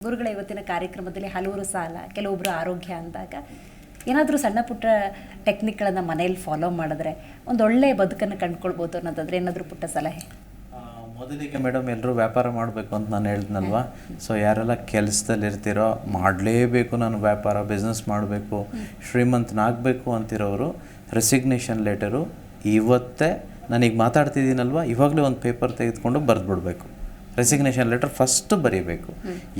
ಗುರುಗಳ ಇವತ್ತಿನ ಕಾರ್ಯಕ್ರಮದಲ್ಲಿ ಹಲವರು ಸಾಲ ಕೆಲವೊಬ್ಬರು ಆರೋಗ್ಯ ಅಂದಾಗ ಏನಾದರೂ ಸಣ್ಣ ಪುಟ್ಟ ಟೆಕ್ನಿಕ್ಗಳನ್ನು ಮನೆಯಲ್ಲಿ ಫಾಲೋ ಮಾಡಿದ್ರೆ ಒಂದು ಒಳ್ಳೆ ಬದುಕನ್ನು ಕಂಡುಕೊಳ್ಬೋದು ಅನ್ನೋದಾದ್ರೆ ಏನಾದರೂ ಪುಟ್ಟ ಸಲಹೆ? ಮೊದಲಿಗೆ ಮೇಡಮ್ ಎಲ್ಲರೂ ವ್ಯಾಪಾರ ಮಾಡಬೇಕು ಅಂತ ನಾನು ಹೇಳ್ದನಲ್ವಾ? ಸೊ ಯಾರೆಲ್ಲ ಕೆಲಸದಲ್ಲಿ ಇರ್ತಿರೋ ಮಾಡಲೇಬೇಕು ನಾನು ವ್ಯಾಪಾರ ಬಿಸ್ನೆಸ್ ಮಾಡಬೇಕು ಶ್ರೀಮಂತನಾಗಬೇಕು ಅಂತಿರೋರು ರೆಸಿಗ್ನೇಷನ್ ಲೆಟರು ಇವತ್ತೇ ನಾನೀಗ ಮಾತಾಡ್ತಿದ್ದೀನಲ್ವ? ಇವಾಗಲೇ ಒಂದು ಪೇಪರ್ ತೆಗೆದುಕೊಂಡು ಬರೆದ್ಬಿಡ್ಬೇಕು. ರೆಸಿಗ್ನೇಷನ್ ಲೆಟರ್ ಫಸ್ಟ್ ಬರೀಬೇಕು.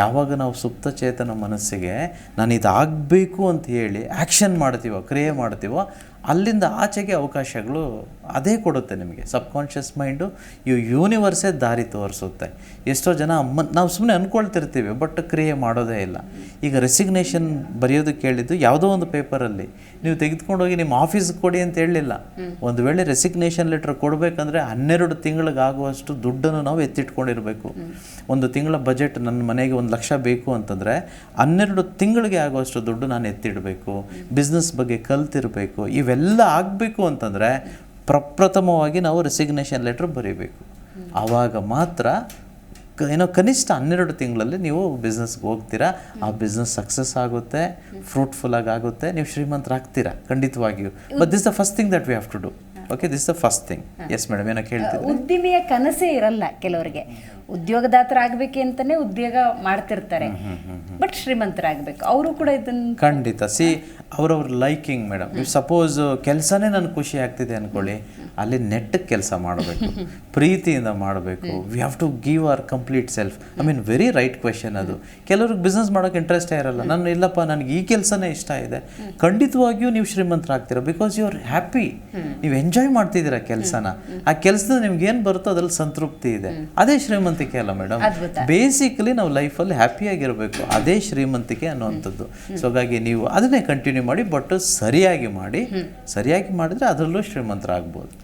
ಯಾವಾಗ ನಾವು ಸುಪ್ತ ಚೇತನ ಮನಸ್ಸಿಗೆ ನಾನು ಇದಾಗಬೇಕು ಅಂತ ಹೇಳಿ ಆ್ಯಕ್ಷನ್ ಮಾಡ್ತೀವೋ ಕ್ರಿಯೆ ಮಾಡ್ತೀವೋ ಅಲ್ಲಿಂದ ಆಚೆಗೆ ಅವಕಾಶಗಳು ಅದೇ ಕೊಡುತ್ತೆ ನಿಮಗೆ. ಸಬ್ಕಾನ್ಷಿಯಸ್ ಮೈಂಡು ಇವು ಯೂನಿವರ್ಸೇ ದಾರಿ ತೋರಿಸುತ್ತೆ. ಎಷ್ಟೋ ಜನ ಅಮ್ಮ ನಾವು ಸುಮ್ಮನೆ ಅಂದ್ಕೊಳ್ತಿರ್ತೀವಿ ಬಟ್ ಕ್ರಿಯೆ ಮಾಡೋದೇ ಇಲ್ಲ. ಈಗ ರೆಸಿಗ್ನೇಷನ್ ಬರೆಯೋದಕ್ಕೆ ಹೇಳಿದ್ದು ಯಾವುದೋ ಒಂದು ಪೇಪರಲ್ಲಿ. ನೀವು ತೆಗೆದುಕೊಂಡೋಗಿ ನಿಮ್ಮ ಆಫೀಸ್ಗೆ ಕೊಡಿ ಅಂತ ಹೇಳಲಿಲ್ಲ. ಒಂದು ವೇಳೆ ರೆಸಿಗ್ನೇಷನ್ ಲೆಟ್ರ್ ಕೊಡಬೇಕಂದ್ರೆ ಹನ್ನೆರಡು ತಿಂಗಳಿಗಾಗುವಷ್ಟು ದುಡ್ಡನ್ನು ನಾವು ಎತ್ತಿಟ್ಕೊಂಡಿರಬೇಕು. ಒಂದು ತಿಂಗಳ ಬಜೆಟ್ ನನ್ನ ಮನೆಗೆ ಒಂದು ಲಕ್ಷ ಬೇಕು ಅಂತಂದರೆ ಹನ್ನೆರಡು ತಿಂಗಳಿಗೆ ಆಗುವಷ್ಟು ದುಡ್ಡು ನಾನು ಎತ್ತಿಡಬೇಕು. ಬಿಸ್ನೆಸ್ ಬಗ್ಗೆ ಕಲ್ತಿರಬೇಕು. ಇವೆಲ್ಲ ಆಗಬೇಕು ಅಂತಂದರೆ ಪ್ರಪ್ರಥಮವಾಗಿ ನಾವು ರೆಸಿಗ್ನೇಷನ್ ಲೆಟ್ರ್ ಬರೀಬೇಕು. ಆವಾಗ ಮಾತ್ರ ಏನೋ ಕನಿಷ್ಠ ಹನ್ನೆರಡು ತಿಂಗಳಲ್ಲಿ ನೀವು ಬಿಸ್ನೆಸ್ಗೆ ಹೋಗ್ತೀರಾ ಆ ಬಿಸ್ನೆಸ್ ಸಕ್ಸಸ್ ಆಗುತ್ತೆ ಫ್ರೂಟ್ಫುಲ್ ಆಗಿ ಆಗುತ್ತೆ ನೀವು ಶ್ರೀಮಂತರಾಗ್ತೀರಾ ಖಂಡಿತವಾಗಿಯೂ. But this the first thing that we have to do okay this the first thing yes madam ಏನೋ ಕೇಳ್ತೀವಿ ಉದ್ದಿಮೆಯ ಕನಸೇ ಇರಲ್ಲ ಕೆಲವರಿಗೆ. ಉದ್ಯೋಗದಾತರಾಗಬೇಕೆ ಅಂತಲೇ ಉದ್ಯೋಗ ಮಾಡ್ತಿರ್ತಾರೆ. ಬಟ್ ಶ್ರೀಮಂತರಾಗಬೇಕು. ಅವರು ಕೂಡ ಇದನ್ನು ಖಂಡಿತ. ಸಿ ಅವ್ರವ್ರ ಲೈಕಿಂಗ್ ಮೇಡಮ್ ಇಫ್ ಸಪೋಸ್ ಕೆಲಸನೇ ನನ್ಗೆ ಖುಷಿ ಆಗ್ತಿದೆ ಅಂದ್ಕೊಳ್ಳಿ ಅಲ್ಲಿ ನೆಟ್ ಕೆಲಸ ಮಾಡಬೇಕು. ಪ್ರೀತಿಯಿಂದ ಮಾಡಬೇಕು. We have to give our complete self I mean very right question ಅದು. ಕೆಲವ್ರಿಗೆ ಬಿಸ್ನೆಸ್ ಮಾಡೋಕೆ ಇಂಟ್ರೆಸ್ಟೇ ಇರಲ್ಲ. ನಾನು ಇಲ್ಲಪ್ಪ ನನಗೆ ಈ ಕೆಲಸನೇ ಇಷ್ಟ ಇದೆ. ಖಂಡಿತವಾಗಿಯೂ ನೀವು ಶ್ರೀಮಂತರಾಗ್ತೀರ. ಬಿಕಾಸ್ ಯು ಆರ್ ಹ್ಯಾಪಿ ನೀವು ಎಂಜಾಯ್ ಮಾಡ್ತಿದ್ದೀರಾ ಕೆಲಸನ. ಆ ಕೆಲಸದ ನಿಮ್ಗೆ ಏನು ಬರುತ್ತೋ ಅದ್ರಲ್ಲಿ ಸಂತೃಪ್ತಿ ಇದೆ. ಅದೇ ಶ್ರೀಮಂತಿಕೆ ಅಲ್ಲ ಮೇಡಮ್. ಬೇಸಿಕಲಿ ನಾವು ಲೈಫಲ್ಲಿ ಹ್ಯಾಪಿಯಾಗಿರಬೇಕು ಅದೇ ಶ್ರೀಮಂತಿಕೆ ಅನ್ನುವಂಥದ್ದು. ಸೊ ಹಾಗಾಗಿ ನೀವು ಅದನ್ನೇ ಕಂಟಿನ್ಯೂ ಮಾಡಿ ಬಟ್ ಸರಿಯಾಗಿ ಮಾಡಿ. ಸರಿಯಾಗಿ ಮಾಡಿದ್ರೆ ಅದರಲ್ಲೂ ಶ್ರೀಮಂತರಾಗ್ಬೋದು.